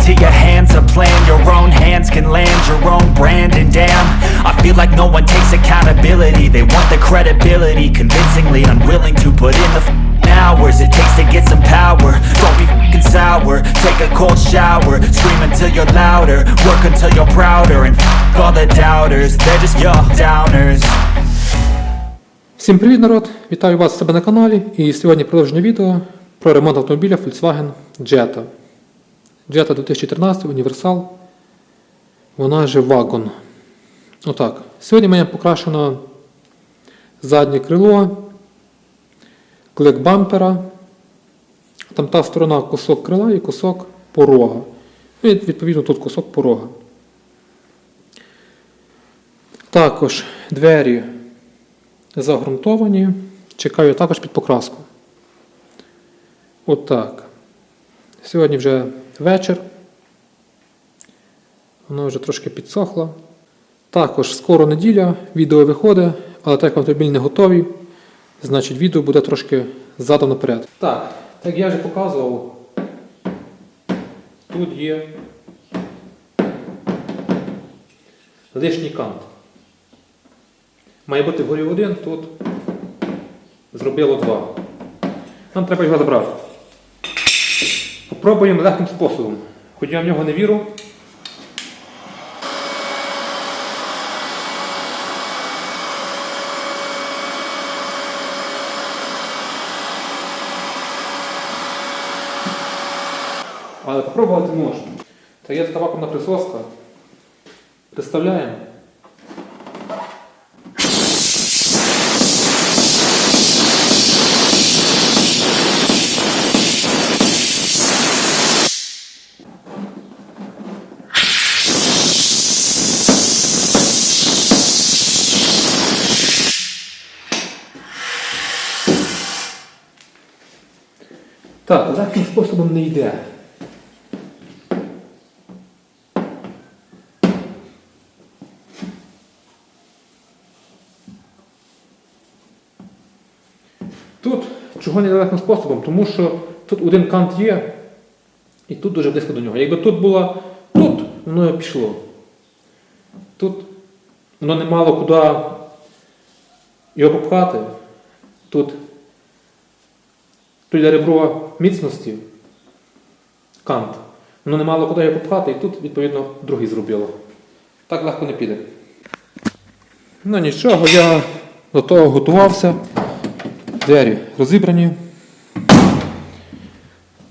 Take into your hands a plan Your own hands can land your own brand And damn, I feel like no one takes accountability They want the credibility Convincingly unwilling to put in the f***ing hours It takes to get some power Don't be f***ing sour Take a cold shower Scream until you're louder Work until you're prouder And f*** all the doubters They're just your downers Всім привіт, народ! Вітаю вас у себе на каналі. І сьогодні продовження відео про ремонт автомобіля Volkswagen Jetta. Jetta 2014 універсал. Вона же вагон. Отак. Сьогодні маємо покрашено заднє крило, клик бампера. Там та сторона кусок крила і кусок порога. Ну, І відповідно тут кусок порога. Також двері загрунтовані. Чекаю також під покраску. Отак. Сьогодні вже вечір. Воно вже трошки підсохло. Також скоро неділя, відео виходить, але так як автомобіль не готовий, значить відео буде трошки задом наперед. Так, так я вже показував. Тут є лишній кант. Має бути вгорі один, тут зробило два. Нам треба його забрати. Попробуємо легким способом. Хоч я в нього не вірю. Але попробувати можна. Це є така вакуумна присоска. Представляємо. Так, легким способом не йде. Тут чого не легким способом? Тому що тут один кант є, і тут дуже близько до нього. Якби тут було тут, воно пішло. Тут воно не мало куди його попхати. Тут Тут ребро міцності, кант. Воно не мало куди його попхати, і тут, відповідно, другий зробило. Так легко не піде. Ну нічого, я до того готувався. Двері розібрані.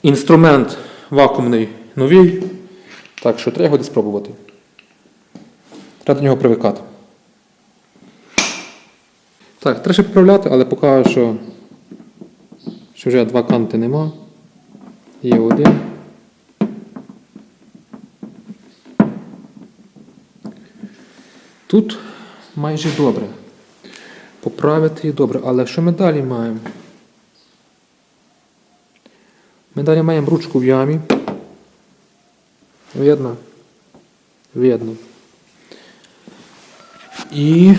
Інструмент вакуумний новий. Так що треба його спробувати. Треба до нього привикати. Так, треба ще поправляти, але поки що що вже два канти нема. Є один. Тут майже добре. Поправити і добре. Але що ми далі маємо? Ми далі маємо ручку в ямі. Видно? Видно. І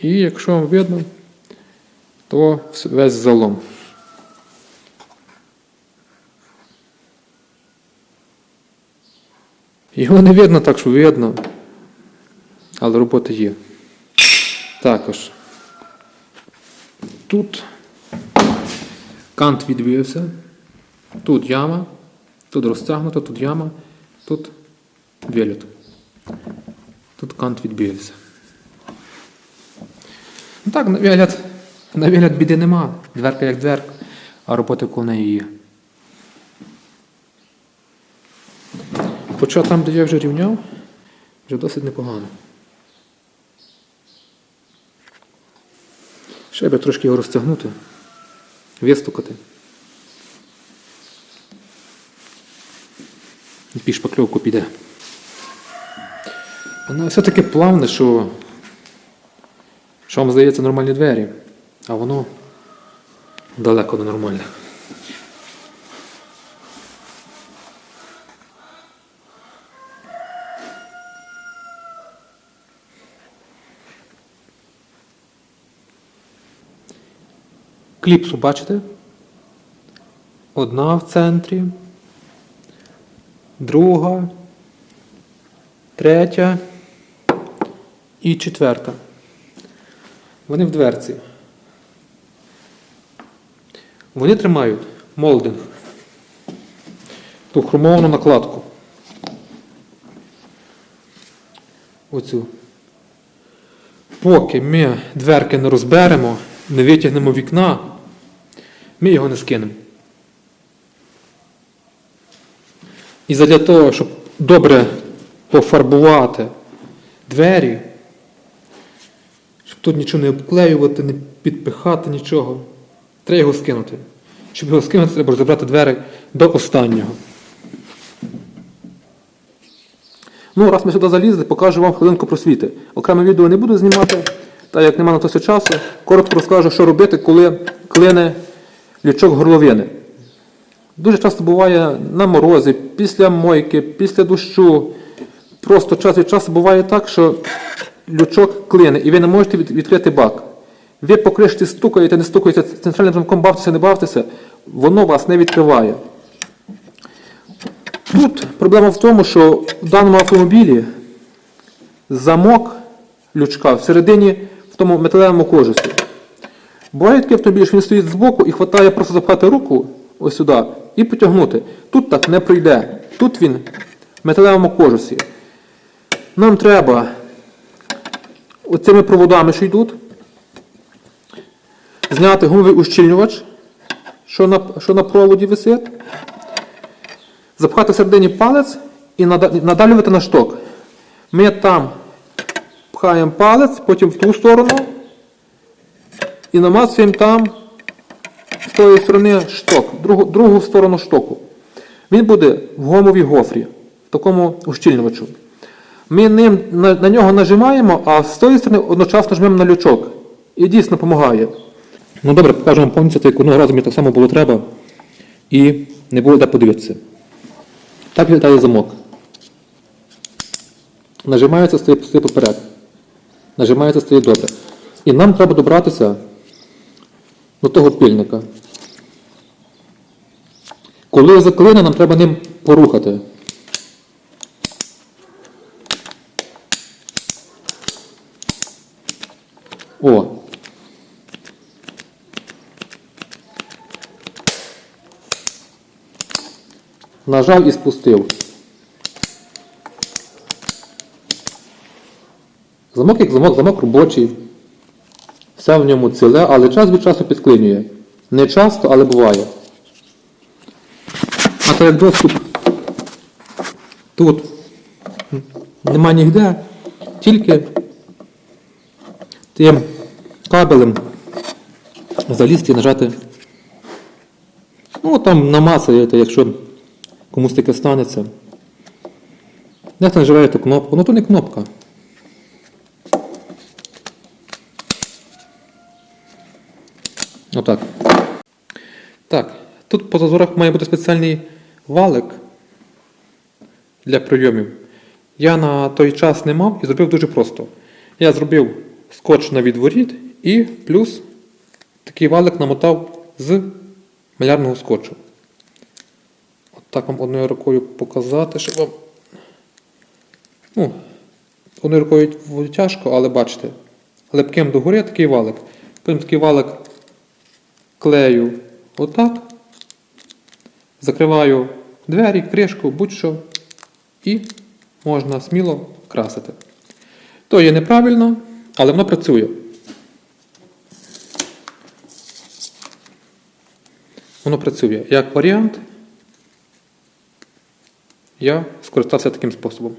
І якщо вам видно, то весь залом. Його не видно так, що видно, але робота є. Також тут кант відвівся, тут яма, тут розтягнуто, тут яма, тут виліт. Тут кант відбився. Ну так, на вигляд, біди нема. Дверка як дверка, а роботи коло неї є. Хоча там, де я вже рівняв, вже досить непогано. Ще би трошки його розтягнути, вистукати. І під шпакльовку піде. Воно все таки плавне, що, що вам здається нормальні двері, а воно далеко до нормальних. Кліпсу бачите? Одна в центрі, друга, третя і четверта. Вони в дверці. Вони тримають молдинг, ту хромовану накладку. Оцю. Поки ми дверки не розберемо, не витягнемо вікна, ми його не скинемо. І задля того, щоб добре пофарбувати двері, тут нічого не обклеювати, не підпихати нічого, треба його скинути. Щоб його скинути, треба розібрати двері до останнього. Ну, раз ми сюди залізли, покажу вам хвилинку просвіти. Окреме відео не буду знімати, так як немає на то часу. Коротко розкажу, що робити, коли клине лючок горловини. Дуже часто буває на морозі, після мойки, після дощу. Просто час від часу буває так, що лючок клине, і ви не можете відкрити бак. Ви по стукаєте, не стукаєте, центральним замком бавтеся, не бавтеся, воно вас не відкриває. Тут проблема в тому, що в даному автомобілі замок лючка всередині в тому металевому кожусі. Буває такий автомобіль, що він стоїть збоку і хватає просто запхати руку ось сюди і потягнути. Тут так не пройде. Тут він в металевому кожусі. Нам треба оцими проводами, що йдуть, зняти гумовий ущільнювач, що на, що на проводі висить, запхати всередині палець і надалювати на шток. Ми там пхаємо палець, потім в ту сторону і намацуємо там з тої сторони шток, другу, другу сторону штоку. Він буде в гомовій гофрі, в такому ущільнювачу. Ми ним на, на нього нажимаємо, а з тої сторони одночасно жмемо на лючок. І дійсно допомагає. Ну добре, покажу вам повністю, так одного разу мені так само було треба. І не було де подивитися. Так виглядає замок. Нажимається, стоїть поперед. Нажимається, стоїть добре. І нам треба добратися до того пильника. Коли заклине, нам треба ним порухати. О. Нажав і спустив. Замок як замок, замок робочий. Все в ньому ціле, але час від часу підклинює. Не часто, але буває. А так як доступ тут нема ніде, тільки тим кабелем залізти і нажати. Ну, там намацаєте, якщо комусь таке станеться. Як наживаєте кнопку? Ну то не кнопка. Отак. Так, тут по зазорах має бути спеціальний валик для прийомів. Я на той час не мав і зробив дуже просто. Я зробив скотч на відворіт і плюс такий валик намотав з малярного скотчу. От так вам одною рукою показати, щоб вам. Ну, одною рукою тяжко, але бачите. Лепким догори такий валик. Потім такий валик клею отак. Закриваю двері, кришку, будь-що. І можна сміло красити. То є неправильно, але воно працює. Воно працює. Як варіант, я скористався таким способом.